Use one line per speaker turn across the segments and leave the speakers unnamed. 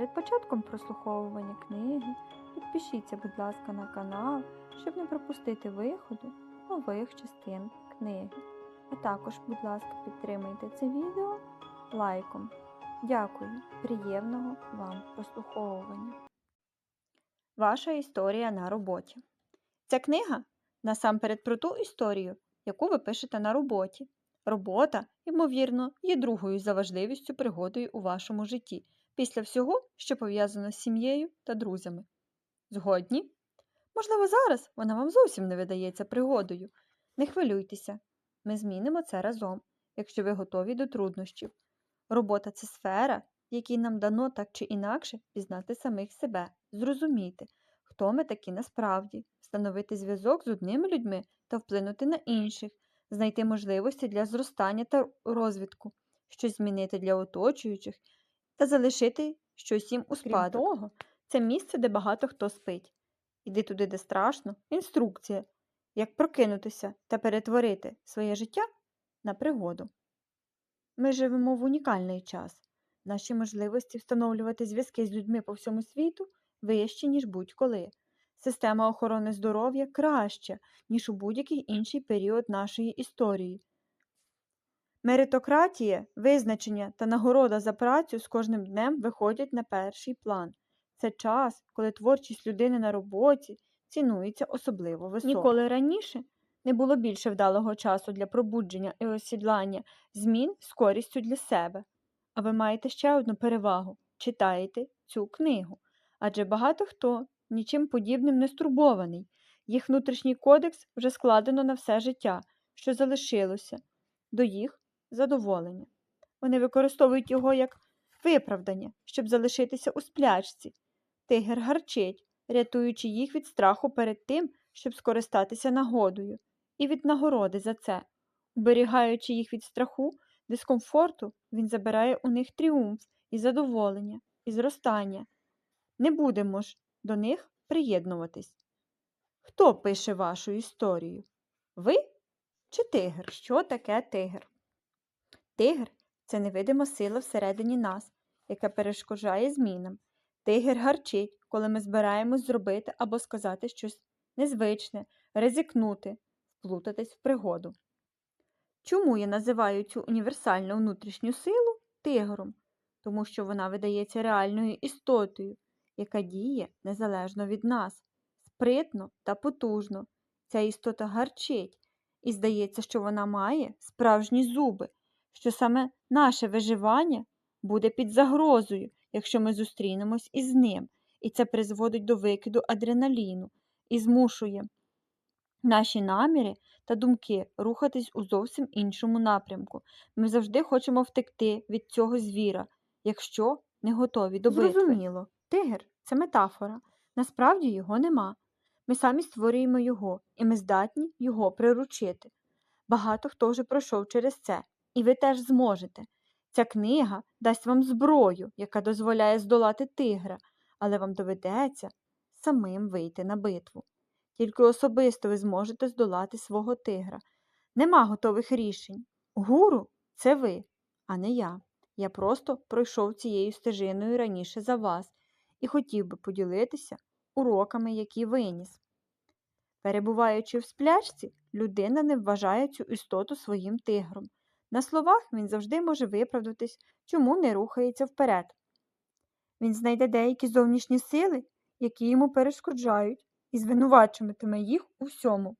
Перед початком прослуховування книги підпишіться, будь ласка, на канал, щоб не пропустити виходу нових частин книги. А також, будь ласка, підтримайте це відео лайком. Дякую, приємного вам прослуховування. Ваша історія на роботі. Ця книга насамперед про ту історію, яку ви пишете на роботі. Робота, ймовірно, є другою за важливістю пригодою у вашому житті після всього, що пов'язано з сім'єю та друзями. Згодні? Можливо, зараз вона вам зовсім не видається пригодою. Не хвилюйтеся, ми змінимо це разом, якщо ви готові до труднощів. Робота це сфера, якій нам дано так чи інакше пізнати самих себе, зрозуміти, хто ми такі насправді, встановити зв'язок з одними людьми та вплинути на інших, знайти можливості для зростання та розвитку, щось змінити для оточуючих та залишити щось їм у спадок. Крім того, це місце, де багато хто спить. Іди туди, де страшно, інструкція, як прокинутися та перетворити своє життя на пригоду. Ми живемо в унікальний час. Наші можливості встановлювати зв'язки з людьми по всьому світу вищі, ніж будь-коли. Система охорони здоров'я краща, ніж у будь-який інший період нашої історії. Меритократія, визначення та нагорода за працю з кожним днем виходять на перший план. Це час, коли творчість людини на роботі цінується особливо високо. Ніколи раніше не було більше вдалого часу для пробудження і осідлання змін з користю для себе. А ви маєте ще одну перевагу читаєте цю книгу. Адже багато хто нічим подібним не стурбований. Їх внутрішній кодекс вже складено на все життя, що залишилося, до їх задоволення. Вони використовують його як виправдання, щоб залишитися у сплячці. Тигр гарчить, рятуючи їх від страху перед тим, щоб скористатися нагодою, і від нагороди за це. Уберігаючи їх від страху, дискомфорту, він забирає у них тріумф і задоволення, і зростання. Не будемо ж до них приєднуватись. Хто пише вашу історію? Ви чи тигр? Що таке тигр? Тигр це невидима сила всередині нас, яка перешкоджає змінам. Тигр гарчить, коли ми збираємось зробити або сказати щось незвичне, ризикнути, вплутатись в пригоду. Чому я називаю цю універсальну внутрішню силу тигром? Тому що вона видається реальною істотою, яка діє незалежно від нас, спритно та потужно. Ця істота гарчить, і здається, що вона має справжні зуби, що саме наше виживання буде під загрозою, якщо ми зустрінемось із ним, і це призводить до викиду адреналіну і змушує наші наміри та думки рухатись у зовсім іншому напрямку. Ми завжди хочемо втекти від цього звіра, якщо не готові до битви. Зрозуміло, тигр це метафора. Насправді його нема. Ми самі створюємо його, і ми здатні його приручити. Багато хто вже пройшов через це, і ви теж зможете. Ця книга дасть вам зброю, яка дозволяє здолати тигра, але вам доведеться самим вийти на битву. Тільки особисто ви зможете здолати свого тигра. Нема готових рішень. Гуру це ви, а не я. Я просто пройшов цією стежиною раніше за вас і хотів би поділитися уроками, які виніс. Перебуваючи в сплячці, людина не вважає цю істоту своїм тигром. На словах він завжди може виправдатись, чому не рухається вперед. Він знайде деякі зовнішні сили, які йому перешкоджають, і звинувачуватиме їх у всьому.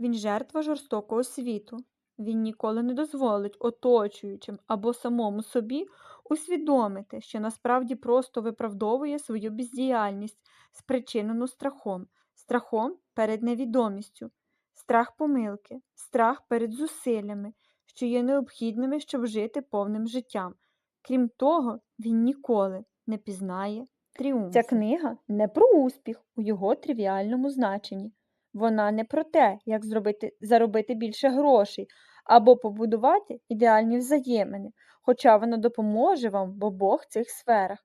Він жертва жорстокого світу. Він ніколи не дозволить оточуючим або самому собі усвідомити, що насправді просто виправдовує свою бездіяльність, спричинену страхом, страхом перед невідомістю, страх помилки, страх перед зусиллями, що є необхідними, щоб жити повним життям. Крім того, він ніколи не пізнає тріумфу. Ця книга не про успіх у його тривіальному значенні. Вона не про те, як зробити, заробити більше грошей або побудувати ідеальні взаємини, хоча вона допоможе вам в обох цих сферах.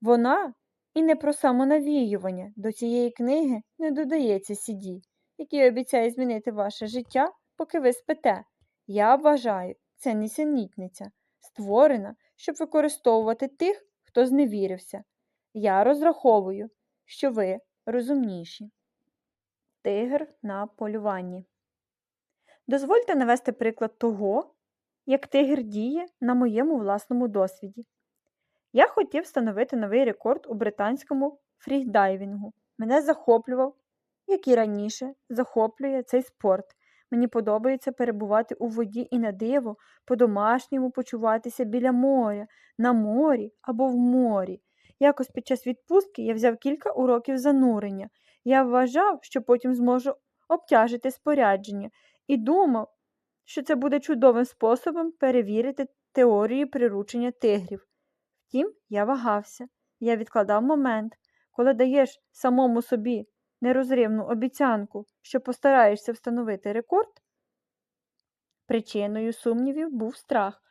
Вона і не про самонавіювання. До цієї книги не додається CD, який обіцяє змінити ваше життя, поки ви спите. Я вважаю, це нісенітниця, створена, щоб використовувати тих, хто зневірився. Я розраховую, що ви розумніші. Тигр на полюванні. Дозвольте навести приклад того, як тигр діє на моєму власному досвіді. Я хотів встановити новий рекорд у британському фрігдайвінгу. Мене захоплював, як і раніше, захоплює цей спорт. Мені подобається перебувати у воді і на диво, по-домашньому почуватися біля моря, на морі або в морі. Якось під час відпустки я взяв кілька уроків занурення. Я вважав, що потім зможу обтяжити спорядження, і думав, що це буде чудовим способом перевірити теорію приручення тигрів. Втім, я вагався. Я відкладав момент, коли даєш самому собі нерозривну обіцянку, що постараєшся встановити рекорд. Причиною сумнівів був страх,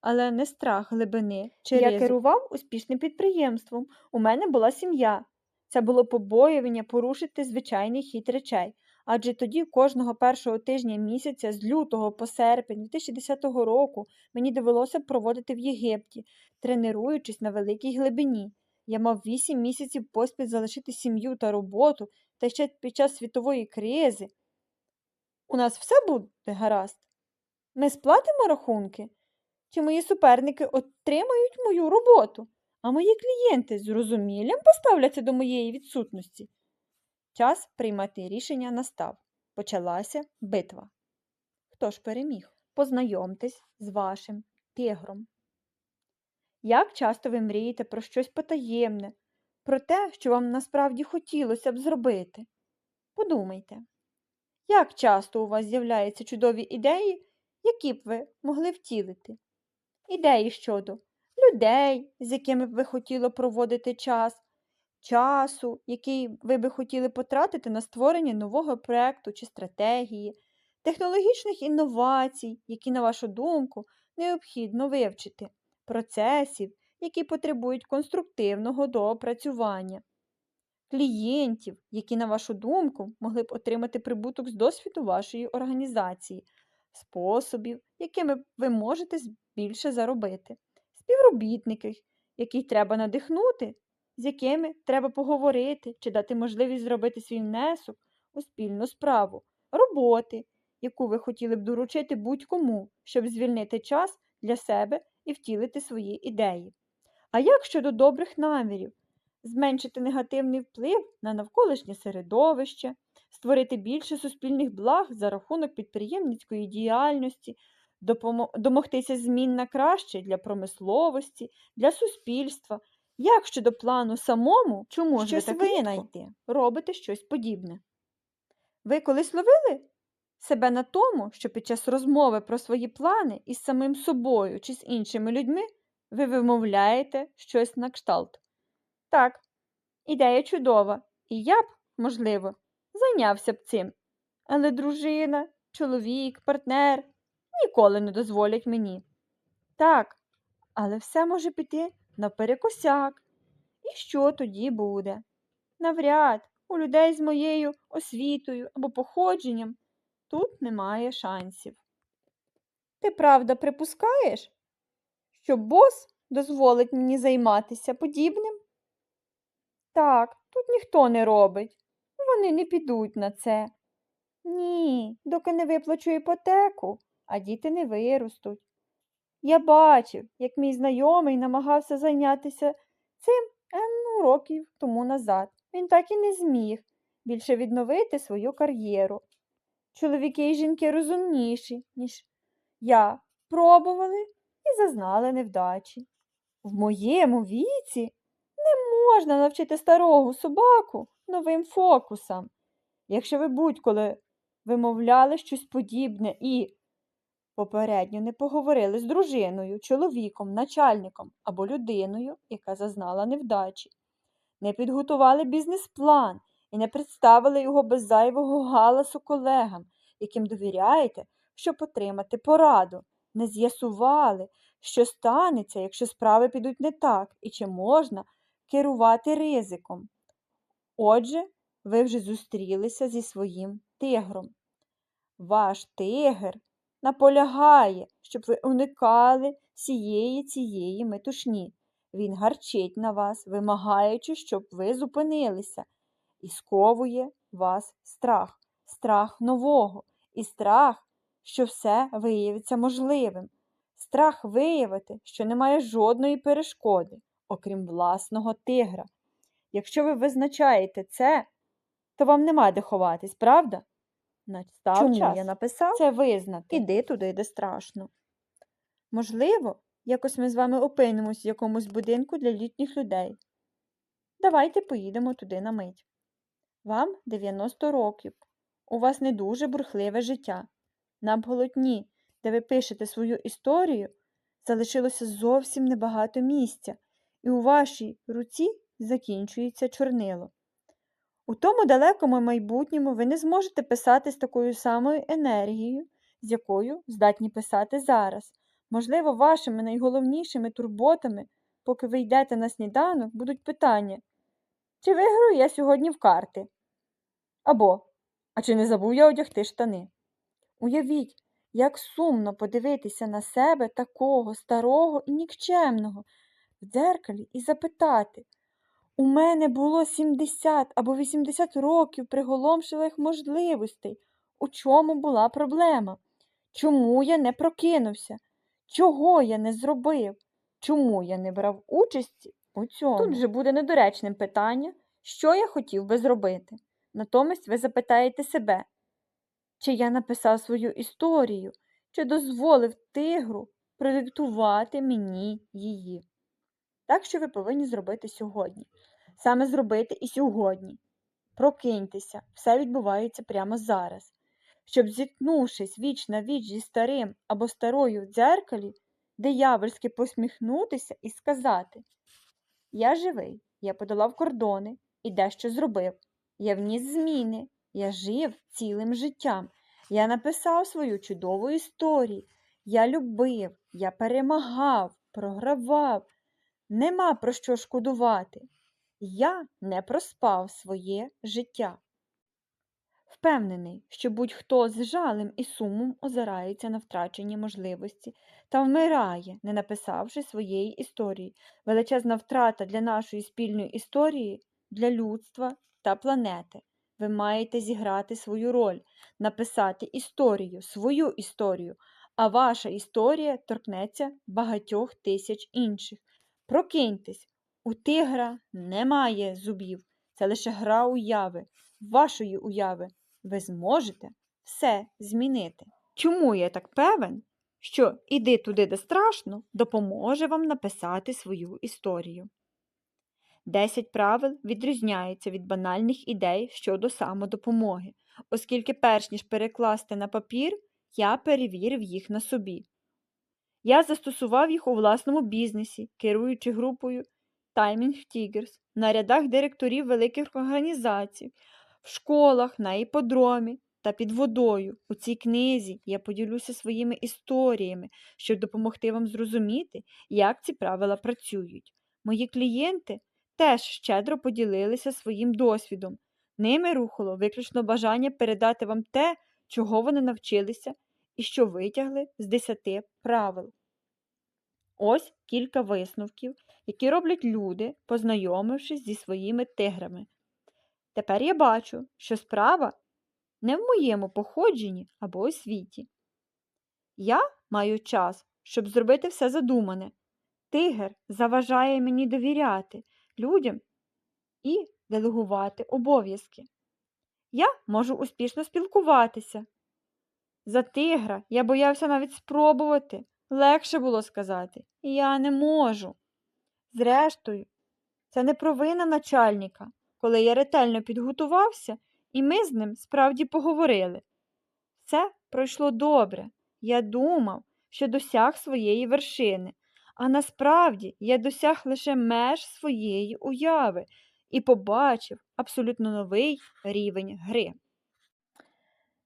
але не страх глибини чи Я
ризик.
керував успішним підприємством. У мене була сім'я. Це було побоювання порушити звичайний хід речей, адже тоді кожного першого тижня місяця з лютого по серпень 2010 року мені довелося проводити в Єгипті, тренуючись на великій глибині. Я мав вісім місяців поспіль залишити сім'ю та роботу, та ще під час світової кризи. У нас все буде гаразд. Ми сплатимо рахунки? Чи мої суперники отримають мою роботу, а мої клієнти з розуміллям поставляться до моєї відсутності? Час приймати рішення настав. Почалася битва. Хто ж переміг? Познайомтесь з вашим тигром. Як часто ви мрієте про щось потаємне, про те, що вам насправді хотілося б зробити? Подумайте, як часто у вас з'являються чудові ідеї, які б ви могли втілити? Ідеї щодо людей, з якими б ви хотіли проводити час, часу, який ви би хотіли потратити на створення нового проєкту чи стратегії, технологічних інновацій, які, на вашу думку, необхідно вивчити, процесів, які потребують конструктивного доопрацювання, клієнтів, які, на вашу думку, могли б отримати прибуток з досвіду вашої організації, способів, якими ви можете більше заробити, співробітників, яких треба надихнути з якими треба поговорити чи дати можливість зробити свій внесок у спільну справу, роботи, яку ви хотіли б доручити будь-кому, щоб звільнити час для себе і втілити свої ідеї. А як щодо добрих намірів, зменшити негативний вплив на навколишнє середовище, створити більше суспільних благ за рахунок підприємницької діяльності, домогтися змін на краще для промисловості, для суспільства, як щодо плану самому, чому
Щось винайти?
робите щось подібне? Ви колись ловили себе на тому, що під час розмови про свої плани із самим собою чи з іншими людьми ви вимовляєте щось на кшталт? Так, ідея чудова, і я б, можливо, зайнявся б цим. Але дружина, чоловік, партнер ніколи не дозволять мені. Так, але все може піти наперекосяк. І що тоді буде? Навряд у людей з моєю освітою або походженням тут немає шансів. Ти правда припускаєш, що бос дозволить мені займатися подібним? Так, тут ніхто не робить. Вони не підуть на це. Ні, доки не виплачу іпотеку, а діти не виростуть. Я бачив, як мій знайомий намагався зайнятися цим енну років тому назад. Він так і не зміг більше відновити свою кар'єру. Чоловіки і жінки розумніші, ніж я, пробували і зазнали невдачі. В моєму віці не можна навчити старого собаку новим фокусам. Якщо ви будь-коли вимовляли щось подібне і Попередньо не поговорили з дружиною, чоловіком, начальником або людиною, яка зазнала невдачі, не підготували бізнес-план і не представили його без зайвого галасу колегам, яким довіряєте, щоб отримати пораду, не з'ясували, що станеться, якщо справи підуть не так, і чи можна керувати ризиком. Отже, ви вже зустрілися зі своїм тигром. Ваш тигр наполягає, щоб ви уникали всієї цієї метушні. Він гарчить на вас, вимагаючи, щоб ви зупинилися, і сковує вас страх, страх нового, і страх, що все виявиться можливим, страх виявити, що немає жодної перешкоди, окрім власного тигра. Якщо ви визначаєте це, то вам нема де ховатись, правда? Настав
Чому
час
я написав?
це визнати.
Іди туди, де страшно.
Можливо, якось ми з вами опинимось в якомусь будинку для літніх людей. Давайте поїдемо туди на мить. Вам 90 років. У вас не дуже бурхливе життя. На полотні, де ви пишете свою історію, залишилося зовсім небагато місця, і у вашій руці закінчується чорнило. У тому далекому майбутньому ви не зможете писати з такою самою енергією, з якою здатні писати зараз. Можливо, вашими найголовнішими турботами, поки ви йдете на сніданок, будуть питання, чи виграю я сьогодні в карти? Або, а чи не забув я одягти штани? Уявіть, як сумно подивитися на себе такого старого і нікчемного в дзеркалі і запитати, у мене було 70 або 80 років приголомшливих можливостей. У чому була проблема? Чому я не прокинувся? Чого я не зробив? Чому я не брав участі у цьому? Тут же буде недоречним питання, що я хотів би зробити. Натомість ви запитаєте себе, чи я написав свою історію, чи дозволив тигру продиктувати мені її. Так що ви повинні зробити сьогодні. Саме зробити і сьогодні. Прокиньтеся, все відбувається прямо зараз. Щоб, зіткнувшись віч на віч зі старим або старою в дзеркалі, диявольськи посміхнутися і сказати Я живий, я подолав кордони і дещо зробив. Я вніс зміни, я жив цілим життям. Я написав свою чудову історію. Я любив, я перемагав, програвав. Нема про що шкодувати. Я не проспав своє життя. Впевнений, що будь-хто з жалем і сумом озирається на втрачені можливості та вмирає, не написавши своєї історії. Величезна втрата для нашої спільної історії, для людства та планети. Ви маєте зіграти свою роль, написати історію, свою історію, а ваша історія торкнеться багатьох тисяч інших. Прокиньтесь, у тигра немає зубів, це лише гра уяви, вашої уяви. Ви зможете все змінити. Чому я так певен, що іди туди, де страшно, допоможе вам написати свою історію? Десять правил відрізняються від банальних ідей щодо самодопомоги, оскільки, перш ніж перекласти на папір, я перевірив їх на собі. Я застосував їх у власному бізнесі, керуючи групою Timing Tigers на рядах директорів великих організацій, в школах, на іподромі та під водою. У цій книзі я поділюся своїми історіями, щоб допомогти вам зрозуміти, як ці правила працюють. Мої клієнти теж щедро поділилися своїм досвідом. Ними рухало виключно бажання передати вам те, чого вони навчилися і що витягли з десяти правил. Ось кілька висновків, які роблять люди, познайомившись зі своїми тиграми. Тепер я бачу, що справа не в моєму походженні або освіті. Я маю час, щоб зробити все задумане. Тигр заважає мені довіряти людям і делегувати обов'язки. Я можу успішно спілкуватися. За тигра я боявся навіть спробувати. Легше було сказати Я не можу. Зрештою, це не провина начальника, коли я ретельно підготувався, і ми з ним справді поговорили. Все пройшло добре. Я думав, що досяг своєї вершини, а насправді я досяг лише меж своєї уяви і побачив абсолютно новий рівень гри.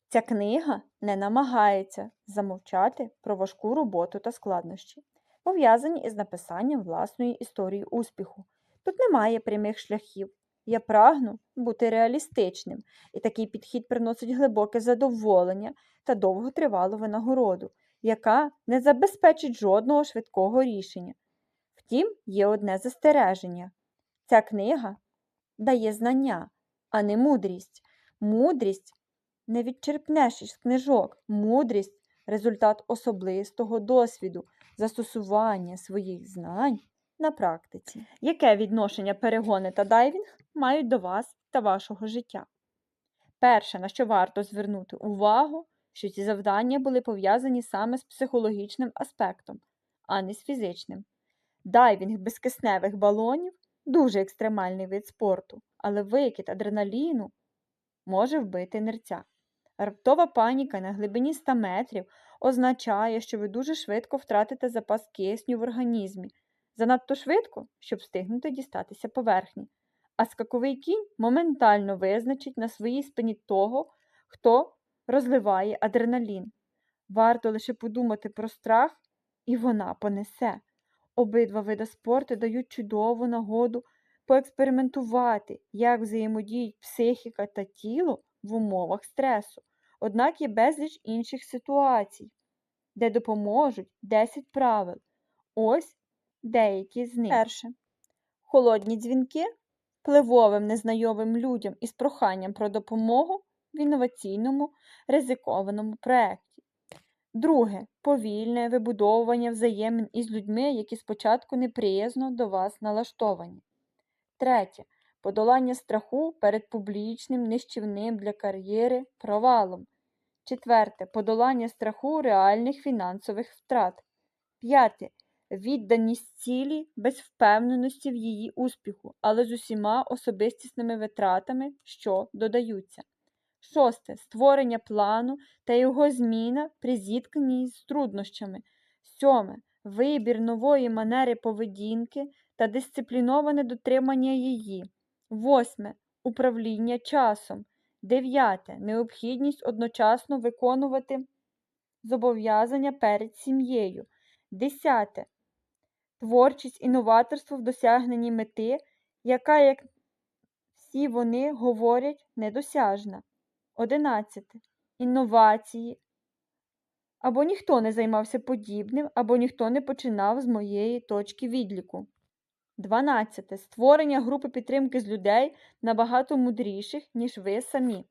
Ця книга не намагається замовчати про важку роботу та складнощі, пов'язані із написанням власної історії успіху. Тут немає прямих шляхів. Я прагну бути реалістичним, і такий підхід приносить глибоке задоволення та довготривалу винагороду, яка не забезпечить жодного швидкого рішення. Втім, є одне застереження. Ця книга дає знання, а не мудрість. Мудрість не відчерпнеш із книжок. Мудрість результат особистого досвіду, застосування своїх знань на практиці. Яке відношення перегони та дайвінг мають до вас та вашого життя? Перше, на що варто звернути увагу, що ці завдання були пов'язані саме з психологічним аспектом, а не з фізичним. Дайвінг без кисневих балонів дуже екстремальний вид спорту, але викид адреналіну може вбити нерця. Раптова паніка на глибині 100 метрів означає, що ви дуже швидко втратите запас кисню в організмі, занадто швидко, щоб встигнути дістатися поверхні. А скаковий кінь моментально визначить на своїй спині того, хто розливає адреналін. Варто лише подумати про страх, і вона понесе. Обидва види спорту дають чудову нагоду поекспериментувати, як взаємодіють психіка та тіло в умовах стресу. Однак є безліч інших ситуацій, де допоможуть 10 правил. Ось деякі з них. Перше. Холодні дзвінки впливовим незнайомим людям із проханням про допомогу в інноваційному ризикованому проєкті. Друге повільне вибудовування взаємин із людьми, які спочатку неприязно до вас налаштовані. Третє подолання страху перед публічним, нищівним для кар'єри провалом. Четверте подолання страху реальних фінансових втрат. П'яте відданість цілі без впевненості в її успіху, але з усіма особистісними витратами, що додаються. Шосте створення плану та його зміна при зіткненні з труднощами. Сьоме вибір нової манери поведінки та дисципліноване дотримання її. Восьме управління часом. Дев'яте необхідність одночасно виконувати зобов'язання перед сім'єю. Десяте творчість і новаторство в досягненні мети, яка, як всі вони говорять, недосяжна. Одинадцяте інновації. Або ніхто не займався подібним, або ніхто не починав з моєї точки відліку. 12. Створення групи підтримки з людей набагато мудріших, ніж ви самі.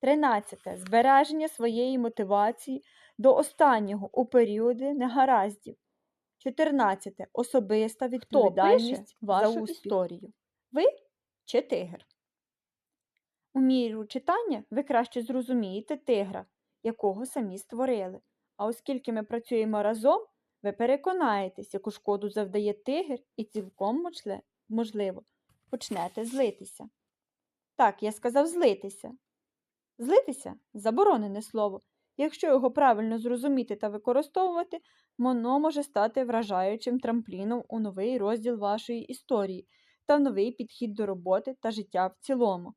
13. Збереження своєї мотивації до останнього у періоди негараздів. 14. Особиста відповідальність за історію. Ви чи тигр? У міру читання ви краще зрозумієте тигра, якого самі створили. А оскільки ми працюємо разом, ви переконаєтесь, яку шкоду завдає тигр, і цілком можливо почнете злитися. Так, я сказав злитися. Злитися заборонене слово. Якщо його правильно зрозуміти та використовувати, воно може стати вражаючим трампліном у новий розділ вашої історії та новий підхід до роботи та життя в цілому.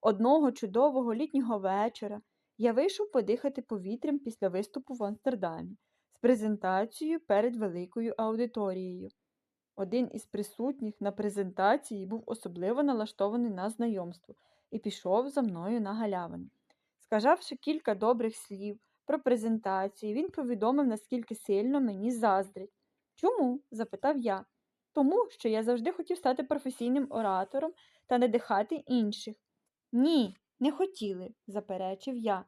Одного чудового літнього вечора я вийшов подихати повітрям після виступу в Амстердамі з презентацією перед великою аудиторією. Один із присутніх на презентації був особливо налаштований на знайомство і пішов за мною на галявину. Сказавши кілька добрих слів про презентацію, він повідомив, наскільки сильно мені заздрить. Чому? запитав я. Тому що я завжди хотів стати професійним оратором та надихати інших. Ні, не хотіли, заперечив я.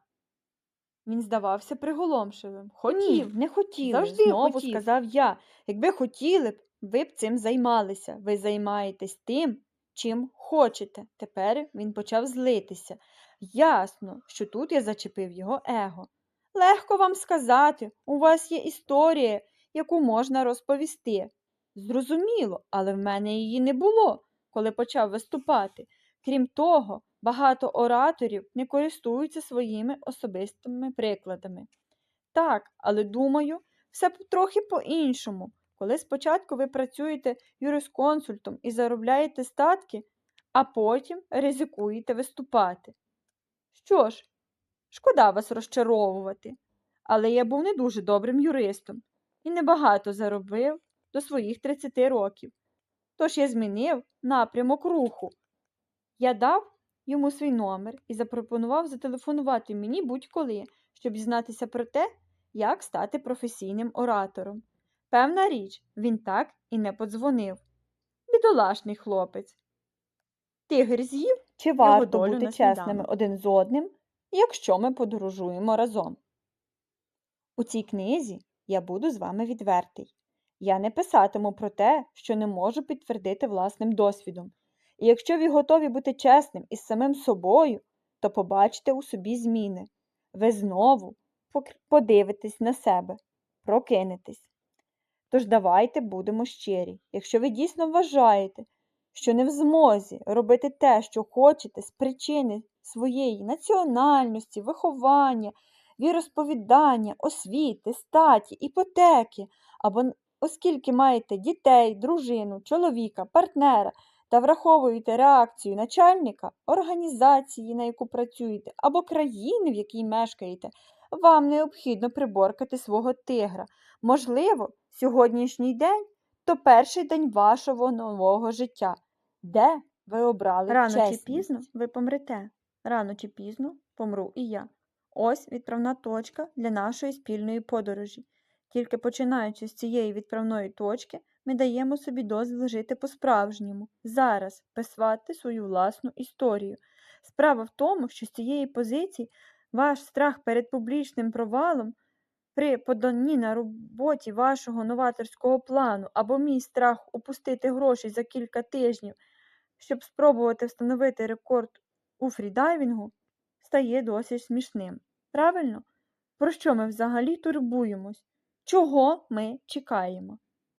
Він здавався приголомшивим. Хотів, не хотіли,
завжди
знову
хотів.
сказав я. Якби хотіли б, ви б цим займалися. Ви займаєтесь тим, чим хочете. Тепер він почав злитися. Ясно, що тут я зачепив його его. Легко вам сказати, у вас є історія, яку можна розповісти. Зрозуміло, але в мене її не було, коли почав виступати. Крім того, багато ораторів не користуються своїми особистими прикладами. Так, але думаю, все трохи по-іншому. Коли спочатку ви працюєте юрисконсультом і заробляєте статки, а потім ризикуєте виступати. Що ж, шкода вас розчаровувати, але я був не дуже добрим юристом і небагато заробив до своїх 30 років. Тож я змінив напрямок руху. Я дав йому свій номер і запропонував зателефонувати мені будь-коли, щоб дізнатися про те, як стати професійним оратором.
Певна річ, він так і не подзвонив. Бідолашний хлопець. Тигр з'їв
Чи варто бути чесними один з одним, якщо ми подорожуємо разом? У цій книзі я буду з вами відвертий. Я не писатиму про те, що не можу підтвердити власним досвідом. І якщо ви готові бути чесним із самим собою, то побачите у собі зміни. Ви знову подивитесь на себе, прокинетесь. Тож давайте будемо щирі. Якщо ви дійсно вважаєте, що не в змозі робити те, що хочете з причини своєї національності, виховання, віросповідання, освіти, статі, іпотеки, або оскільки маєте дітей, дружину, чоловіка, партнера та враховуєте реакцію начальника, організації, на яку працюєте, або країни, в якій мешкаєте, вам необхідно приборкати свого тигра. Можливо, сьогоднішній день то перший день вашого нового життя, де ви обрали
Рано чи пізно ви помрете. Рано чи пізно помру і я. Ось відправна точка для нашої спільної подорожі. Тільки починаючи з цієї відправної точки, ми даємо собі дозвіл жити по-справжньому, зараз писати свою власну історію. Справа в тому, що з цієї позиції ваш страх перед публічним провалом при поданні на роботі вашого новаторського плану або мій страх упустити гроші за кілька тижнів, щоб спробувати встановити рекорд у фрідайвінгу, стає досить смішним. Правильно? Про що ми взагалі турбуємось? Чого ми чекаємо?